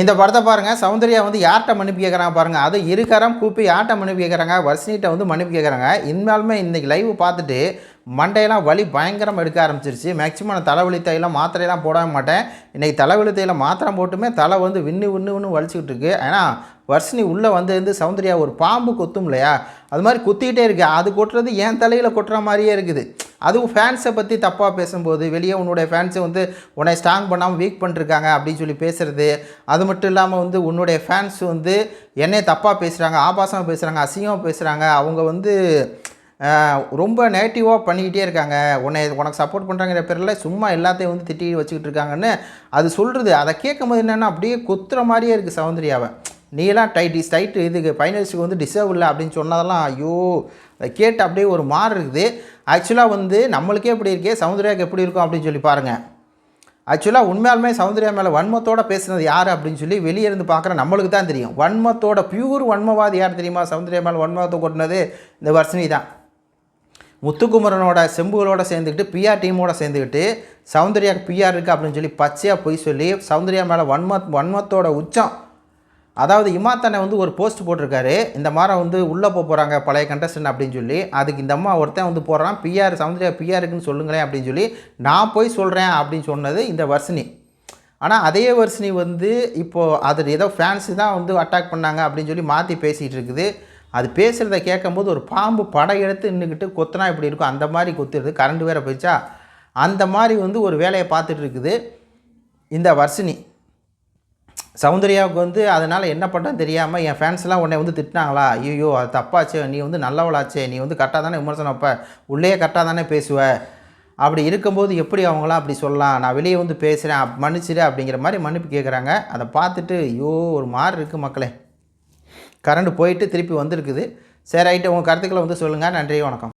இந்த படத்தை பாருங்கள் சௌந்தர்யா வந்து யார்கிட்ட மன்னிப்பு கேட்குறாங்க பாருங்கள் அது இருக்கரம் கூப்பி யார்கிட்ட மன்னிப்பு கேட்குறாங்க வர்ஷினிகிட்ட வந்து மன்னிப்பு கேட்குறாங்க இனிமேலுமே இன்றைக்கி லைவ் பார்த்துட்டு மண்டையெல்லாம் வலி பயங்கரம் எடுக்க ஆரம்பிச்சிருச்சு. மேக்ஸிமம் நான் தலைவலி தைலம் மாத்திரையெல்லாம் போடவே மாட்டேன். இன்றைக்கி தலைவலி தைலம் மாத்திரை போட்டுமே தலை வந்து விண்ணு விண்ணு விண்ணு வலிச்சிக்கிட்டு இருக்கு. ஏன்னா வர்ஷினி உள்ளே வந்து சௌந்தர்யா ஒரு பாம்பு கொத்தும் இல்லையா? அது மாதிரி குத்திக்கிட்டே இருக்குது அது கொட்டுறது என் தலையில் கொட்டுற மாதிரியே இருக்குது. அதுவும் ஃபேன்ஸை பற்றி தப்பாக பேசும்போது வெளியே உன்னுடைய ஃபேன்ஸை வந்து உன்னை ஸ்ட்ராங் பண்ணாமல் வீக் பண்ணிருக்காங்க அப்படின்னு சொல்லி பேசுகிறது அது மட்டும் இல்லாமல் வந்து உன்னுடைய ஃபேன்ஸ் வந்து என்னை தப்பாக பேசுகிறாங்க ஆபாசமாக பேசுகிறாங்க அசிங்கமாக பேசுகிறாங்க அவங்க வந்து ரொம்ப நெகட்டிவாக பண்ணிக்கிட்டே இருக்காங்க. உன்னை உனக்கு சப்போர்ட் பண்ணுறாங்கிற பேரில் சும்மா எல்லாத்தையும் வந்து திட்டி வச்சுக்கிட்டு இருக்காங்கன்னு அது சொல்கிறது அதை கேட்கும்போது என்னென்னா அப்படியே கொத்துற மாதிரியே இருக்குது சௌந்தர்யாவை. நீலாம் டைட் டைட்டு இதுக்கு ஃபைனல்ஸுக்கு வந்து டிசர்வ் இல்லை அப்படின்னு சொன்னதெல்லாம் ஐயோ அதை கேட்டு அப்படியே ஒரு மாறு இருக்குது. ஆக்சுவலாக வந்து நம்மளுக்கே எப்படி இருக்கே சௌந்தர்யாவுக்கு எப்படி இருக்கும் அப்படின்னு சொல்லி பாருங்கள் ஆக்சுவலாக உண்மையாலுமே சௌந்தர்யா மேலே வன்மத்தோட பேசுனது யார் அப்படின்னு சொல்லி வெளியே இருந்து பார்க்குற நம்மளுக்கு தான் தெரியும். வன்மத்தோட பியூர் வன்மவாதி யார் தெரியுமா? சௌந்தர்யா மேலே வன்மத்தை கொட்டினது இந்த வர்ஷினி தான். முத்துக்குமரனோட செம்புகளோட சேர்ந்துக்கிட்டு பிஆர் டீமோட சேர்ந்துக்கிட்டு சௌந்தர்யாவுக்கு பிஆர் இருக்குது அப்படின்னு சொல்லி பச்சையாக பொய் சொல்லி சௌந்தர்யா மேலே வன்மத் வன்மத்தோட உச்சம் அதாவது இமாத்தனை வந்து ஒரு போஸ்ட் போட்டிருக்காரு. இந்த மாதிரி வந்து உள்ளே போக போகிறாங்க பழைய கண்டஸ்டன் அப்படின்னு சொல்லி. அதுக்கு இந்த அம்மா ஒருத்தன் வந்து போடுறான் பிஆர் சௌந்தர்யா பிஆருக்குன்னு சொல்லுங்களேன் அப்படின்னு சொல்லி நான் போய் சொல்கிறேன் அப்படின்னு சொன்னது இந்த வர்ஷினி. ஆனால் அதே வர்ஷினி வந்து இப்போது அது ஏதோ ஃபேன்ஸு தான் வந்து அட்டாக் பண்ணாங்க அப்படின்னு சொல்லி மாற்றி பேசிகிட்டு இருக்குது. அது பேசுகிறத கேட்கும்போது ஒரு பாம்பு படம் எடுத்து நின்றுக்கிட்டு கொத்தினா இப்படி இருக்கும்? அந்த மாதிரி கொத்துறது கரண்ட் வேறு போயிடுச்சா? அந்த மாதிரி வந்து ஒரு வேலையை பார்த்துட்டு இருக்குது இந்த வர்ஷினி. சௌந்தர்யாவுக்கு வந்து அதனால் என்ன பண்ணுறேன்னு தெரியாமல் என் ஃபேன்ஸ்லாம் உன்னை வந்து திட்டினாங்களா? ஐயோ அது தப்பாச்சே. நீ வந்து நல்லவளாச்சே. நீ வந்து கரெக்டாக தானே விமர்சனம் வைப்ப. உள்ளே கரெக்டாக தானே பேசுவ. அப்படி இருக்கும்போது எப்படி அவங்களாம் அப்படி சொல்லலாம்? நான் வெளியே வந்து பேசுகிறேன் அப் மன்னிச்சிடு அப்படிங்கிற மாதிரி மன்னிப்பு கேட்குறாங்க அதை பார்த்துட்டு ஐயோ ஒரு மாதிரி இருக்குது மக்களே. கரண்ட் போயிட்டு திருப்பி வந்திருக்குது. சரி ரைட்டு. உங்கள் கருத்துக்களை வந்து சொல்லுங்கள் நன்றி வணக்கம்.